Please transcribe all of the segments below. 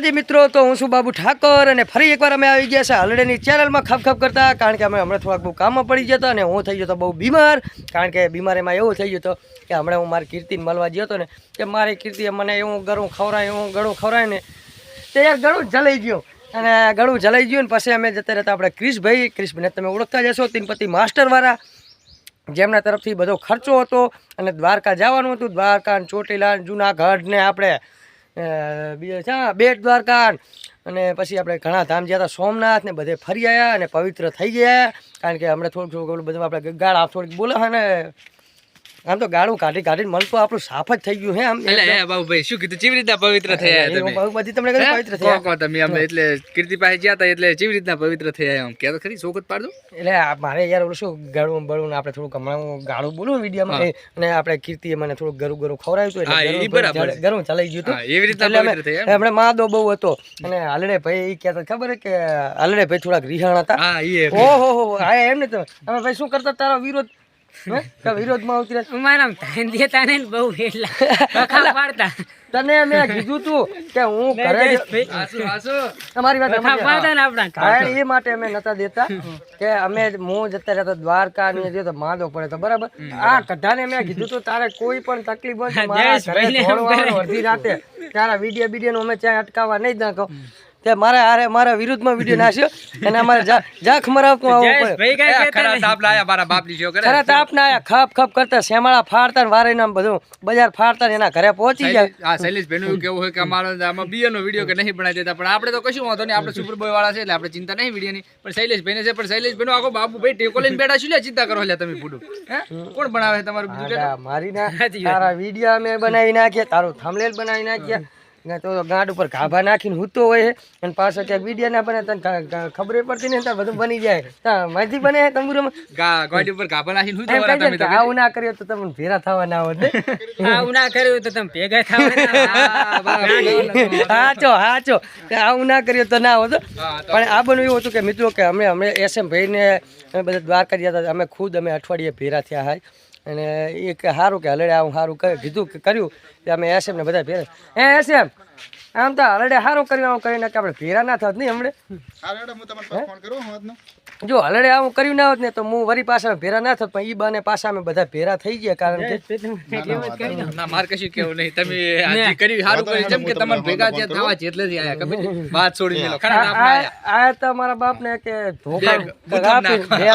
જી મિત્રો, તો હું છું બાબુ ઠાકોર અને ફરી એકવાર અમે આવી ગયા છે હલડેની ચેનલમાં ખપખપ ખપ કરતા, કારણ કે અમે હમણાં થોડાક બહુ કામમાં પડી જતા અને હું થઈ ગયો તો બહુ બીમાર, કારણ કે બીમાર એમાં એવું થઈ ગયું હતું કે હમણાં હું મારી કીર્તિને મળવા ગયો હતો ને, કે મારી કીર્તિએ મને એવું ગળું ખવડાય, એવું ગળું ખવડાય ને, તે યાર ગળું જલાઈ ગયું. અને ગળું જલાઈ ગયું ને પછી અમે જતા રહેતા આપણે ક્રિશભાઈ, ક્રિશભાઈને તમે ઓળખતા જશો તિનપતિ માસ્ટરવાળા, જેમના તરફથી બધો ખર્ચો હતો અને દ્વારકા જવાનું હતું. દ્વારકા ચોટીલા ને ને આપણે બેટ દ્વારકા અને પછી આપણે ઘણા ધામ ગયા હતા સોમનાથ ને બધે ફરી આવ્યા અને પવિત્ર થઈ ગયા. કારણ કે હમણાં થોડુંક થોડુંક બધું આપણે ગાળા થોડીક બોલે ને આમ તો ગાળું કાઢી કાઢીને મન તો આપણું સાફ જ થઈ ગયું હે આમ. એટલે હે બાબુભાઈ શું કીધું? કેવી રીતના પવિત્ર થયા તમે. બધી તમને કહ્યું પવિત્ર થયા. કહો, તમે આમ એટલે કીર્તિ પાસે ગયા હતા એટલે કેવી રીતના પવિત્ર થયા આમ કે તો ખરી શોકત પાડજો. એટલે મારે યાર ઓલું શું ગાળું બળું આપણે થોડુંક હમણાં ગાળું બોલું વિડીયોમાં અને આપણે કીર્તિએ મને થોડુંક ગરું ગરું ખવડાવ્યું હતું એટલે ગરું ચલાઈ ગયું હતું. એવી રીતના? હમણાં માદો બહુ હતો. અને હાલડે ભાઈ ઈ કહેતા ખબર હે કે હાલડે ભાઈ થોડાક રિહાણ હતા? હા એ. ઓહો હો હા એમ ને તો અમે ભાઈ શું કરતા? તારો વિરોધ? કે વિરોધમાં ઉતરે અમારા ધ્યાન દેતા બહુ એટલા વખા પાડતા. તને મેં કીધું તું કે હું ઘરે જ- આસુ આસુ તમારી વાત વખા પાડતા ને આપણા હા, એ માટે અમે નતા દેતા કે અમે હું જતા રહેતા દ્વારકા ને જે તો માંદો પડે તો બરાબર? આ કઢાને મેં કીધું તું તારે કોઈ પણ તકલીફ હોય મારા ઘરે અડધી રાતે તારા વીડિયો વીડિયો અમે ત્યાં અટકાવવા નહીં નાખો તે મારે હારે મારા વિરુદ્ધમાં વીડિયો નાખ્યો અને અમારે જાખ મરાવતું આવવું પડે. ખરા. તાપ મારા બાપની ખરા તાપ ના આયા ખપ ખપ કરતા શેમાળા ફાડતા ને વારે નામ બધું બજાર ફાડતા ને એના ઘરે પહોંચી જાય. આ શૈલેષ ભાઈ નું કેવું હોય કે અમારો આમાં બીએ નો વીડિયો કે નહીં બનાવી દેતા પણ આપણે તો કશું વાંધો નહીં આપણે સુપર બોય વાળા છે એટલે આપણે ચિંતા નહીં વીડિયો ની પણ શૈલેષ ભાઈ છે પણ શૈલેષ ભાઈ આખો બાબુ ભાઈ ટેકો લઈને બેઠા છું લે ચિંતા કરો લે તમે ફૂડું. હે? કોણ બનાવે તમારું બીજું કે મારી ના તારા વીડિયો અમે બનાવી નાખ્યા તારું થંબનેલ બનાવી નાખ્યા ને તો ગાંડ ઉપર ગાભા નાખીને હૂતો હોય અને પાછો ક્યાંક વિડીયા ના બને તને ખબર પડતી નહીં તાર બધું બની જાય. માહિતી બને તંબુરામાં? ગા ઉપર ગાભા નાખીને તમે આવું ના કર્યો તો તમને ભેરા થવા ના હોત ને આવું ના કર્યું તો તમે ભેગા થવા હાચો હાચો. આવું ના કર્યો તો ના હોત હો. હા, તો- પણ આ બનવું એવું હતું કે મિત્રો કે અમે અમે એસએમ ભાઈને અમે બધા દ્વારકા ગયા હતા. અમે ખુદ અમે અઠવાડિયે ભેરા થયા હાય. અને એ કે સારું કે હલડે આવું સારું કીધું કે કર્યું કે અમે એસએમ ને બધા ભેરા એ એસએમ આમ તો હલડે સારું કર્યું આવું કરીને કે આપણે ભેરા ના થત નહીં હમણે જો હલડે આવું કર્યું ના હોત ને તો હું વરી પાછા ભેરા ના થત પણ ઈ બાને પાછા અમે બધા ભેરા થઈ ગયા કારણ કે ના માર કશું કેવું નહીં. તમે આજે કર્યું સારું કર્યું. જેમ કે તમને ભેગા ત્યાં થવા જેટલે થી આયા ખબર વાત છોડી મેલો. ખરા આયા? તો મારા બાપ ને કે ધોકા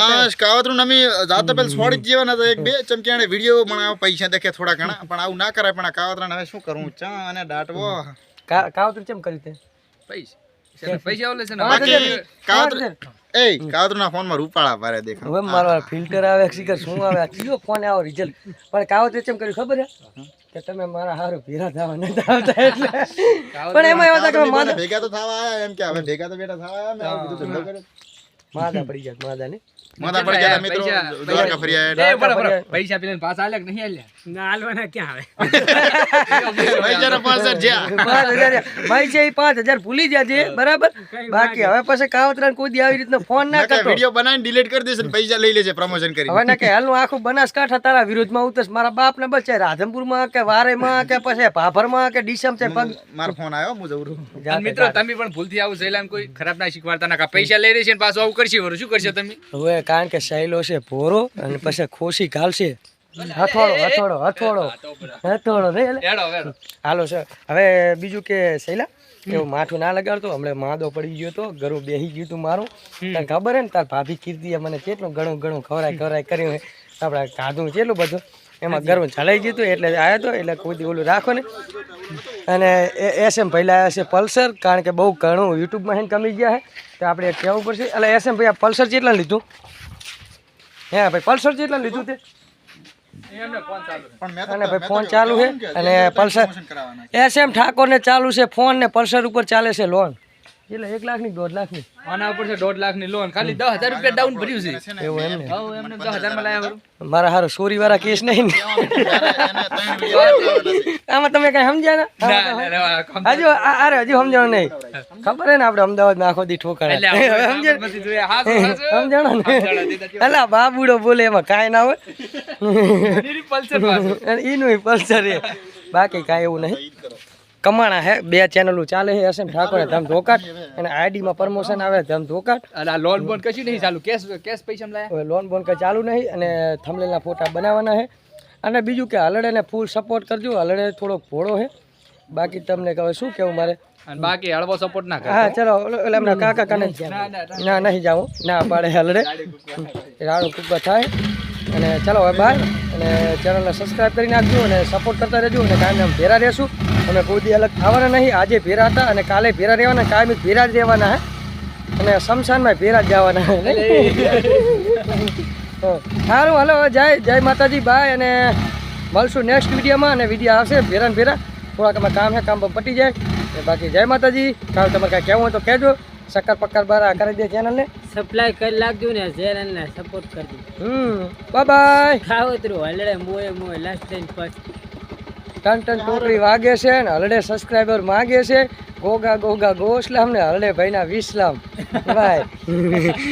આ કાવતરું નમી જાતા પેલ છોડી જ જીવાના હતા. એક બે ચમકીયાણે વીડિયો બનાવ પૈસા દેખે થોડા ઘણા પણ આવું ના કરાય પણ આ કાવતરાને હવે શું કરવું ચા અને ડાટવો. કાવતરું ચેમ કર્યું તે? પૈસા. પૈસા ઓલે છે ને કાવતરું કાવતર એ કાવતરના ફોનમાં રૂપાળા ભારે દેખા હવે મારો ફિલ્ટર આવે શીખર શું આવે કયો ફોન આવો રિઝલ્ટ? પણ કાવતરું ચેમ કર્યું ખબર છે? કે તમે મારા હારું ભેરા થવા નથી આવતા એટલે. પણ એમાં એવા હતા કે ભેગા તો થવા આયા એમ કે હવે ભેગા તો બેટા થવા આયા મેં બધું ધંધો કર્યો. માદા પડી ગયા માદા ને માથા પડી ગયા મિત્રો. દ્વારકા ફરી આયા બરાબર પૈસા પેલા પાછા આલ્યા નહીં આલ્યા? ના હાલવાના ક્યાં આવે? પૈસાના પાંચ હજાર ભાઈ પાંચ હજાર ભૂલી જાજે બરાબર? બાકી હવે પછી કાવતરા કોઈ દી આવી રીતનો ફોન ના કરતો. વીડિયો બનાવીને ડિલીટ કરી દેશે ને પૈસા લઈ લેશે પ્રમોશન કરી હવે ને કે હાલનું આખું બનાસકાંઠા તારા વિરુદ્ધમાં ઉતરસ મારા બાપ ને બચે રાધનપુરમાં કે વારેમાં કે પછી ભાભરમાં કે ડીસમ છે મારો ફોન આવ્યો હું જઉં મિત્રો તમે પણ ભૂલથી આવું કોઈ ખરાબ ના શીખવાડતા ના પૈસા લઈ રહી ને પાછું આવું કરશે વરું? શું કરશે તમે? હવે કારણ કે સહેલો છે પોરો અને પછી ખોશી ઘાલશે હથોડો હથોડો હથોડો હથોડો હાલો સર. હવે બીજું કે શૈલા એવું માથું ના લગાડતો હમણાં માદો પડી ગયો તો ગરુ બેહી ગયું તું મારું. તને ખબર હે ને તાર ભાભી કીર્તિએ મને કેટલું ઘણું ઘણું ખવરાય ખવરાય કર્યું. આપણે ખાધું કેટલું બધું. એમાં ગરમ ચલાઈ ગયું હતું એટલે આવ્યો હતો એટલે કોઈ ઓલું રાખો ને અને એસએમ ભાઈ આવ્યા છે પલ્સર, કારણ કે બહુ ઘણું યુટ્યુબમાં હેન કમી ગયા છે તો આપણે કહેવું પડશે. એટલે એસએમ ભાઈ, આ પલ્સર કેટલા લીધું? હે ભાઈ, પલ્સર કેટલા લીધું તે? અને ભાઈ, ફોન ચાલુ છે અને પલ્સર એસ એમ ઠાકોરને ચાલુ છે, ફોન ને પલ્સર ઉપર ચાલે છે લોન. એટલે એક લાખની દોઢ લાખની? આના ઉપર છે દોઢ લાખની લોન ખાલી દસ હજાર રૂપિયા ડાઉન ભર્યું છે. એવું એમ ને? હવ એમને દસ હજારમાં લાયા મારા હારો ચોરી વાળા કેસ નહીં આમાં તમે કઈ સમજ્યા ને? ના, ના, ના, હજુ આ- અરે હજુ સમજણ નહીં. ખબર હે ને આપણે અમદાવાદમાં આખો દી ઠોકર. સમજણ ને? અલા બાબુડો બોલે એમાં કાંઈ ના હોય. પલ્સર. એનું પલ્સર એ. બાકી કાંઈ એવું નહીં. કમાણા હે બે ચેનલો ચાલે છે એસએમ ઠાકોર ધમ ધોકાટ અને આઈડીમાં પ્રમોશન આવે ધમ ધોકાટ. અને આ લોન બોન કશું નહીં ચાલુ કેશ કેશ પૈસા લાયા? હવે લોન બોન કંઈ ચાલુ નહીં અને થમલેલના ફોટા બનાવવાના છે અને બીજું કે હલડેને ફૂલ સપોર્ટ કરજો હલડે થોડોક ભોળો છે બાકી તમને કહે શું કેવું મારે? અને બાકી હળવો સપોર્ટ ના હા ચલો એટલે એમના કાકા કને ના નહીં જાઉં. ના પાડે હલડે. રાડું કૂકવા થાય. અને ચલો હવે બાય અને ચેનલને સબસ્ક્રાઈબ કરી નાખજો અને સપોર્ટ કરતા રહેજો અને કાયમ ભેરા રહેશું. અમે કોઈ દી અલગ થવાના નહીં. આજે ભેરા હતા અને કાલે ભેરા રહેવાના કાયમી ભેરા જ રહેવાના હે. અને શમશાનમાં ભેરા જ જવાના સારું હાલો જય જય માતાજી બાય અને મળશું નેક્સ્ટ વિડીયોમાં અને વીડિયો આવશે ભેરા ને ભેરા. થોડાક અમે કામ છે કામ પટી જાય. બાકી જય માતાજી. કાલ તમારે કાંઈ કહેવું હોય તો કહેજો. સક્કર પક્કર બાર કરી દે ચેનલને સપ્લાય કરી લાગજો ને ચેનલને સપોર્ટ કરજો હમ. બાય ખાવતરું હલડે મોએ મોએ લાસ્ટ ટાઈમ પછી ટન ટન ટોકરી વાગે છે ને હલડે સબસ્ક્રાઈબર માગે છે. ગોગા ગોગા ગોસલામ ને હલડે ભાઈના વિસલામ. બાય